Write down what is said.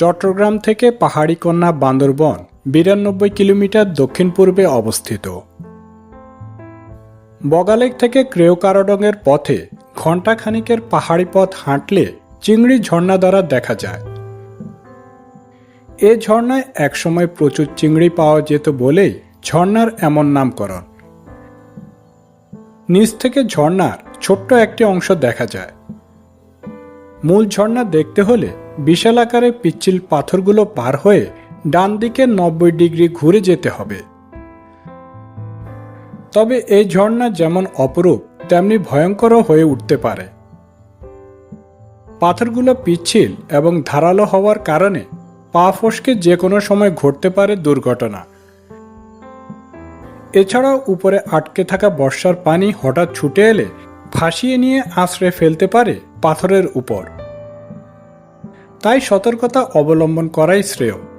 চট্টগ্রাম থেকে পাহাড়ি কন্যা বান্দরবন, বিরানব্বই কিলোমিটার দক্ষিণ পূর্বে অবস্থিত। বগালেক থেকে ক্রেওকারডঙের পথে ঘণ্টাখানিকের পাহাড়ি পথ হাঁটলে চিংড়ি ঝর্ণা দ্বারা দেখা যায়। এ ঝর্ণায় একসময় প্রচুর চিংড়ি পাওয়া যেত বলেই ঝর্ণার এমন নামকরণ। নিচ থেকে ঝর্ণার ছোট্ট একটি অংশ দেখা যায়। মূল ঝর্ণা দেখতে হলে বিশাল আকারে পিচ্ছিল পাথরগুলো পার হয়ে ডান দিকে নব্বই ডিগ্রি ঘুরে যেতে হবে। তবে এই ঝর্ণা যেমন অপরূপ, তেমনি ভয়ঙ্করও হয়ে উঠতে পারে। পাথরগুলো পিচ্ছিল এবং ধারালো হওয়ার কারণে পা ফসকে যে কোনো সময় ঘটতে পারে দুর্ঘটনা। এছাড়াও উপরে আটকে থাকা বর্ষার পানি হঠাৎ ছুটে এলে ভাসিয়ে নিয়ে আশ্রয় ফেলতে পারে পাথরের উপর। তাই সতর্কতা অবলম্বন করাই শ্রেয়।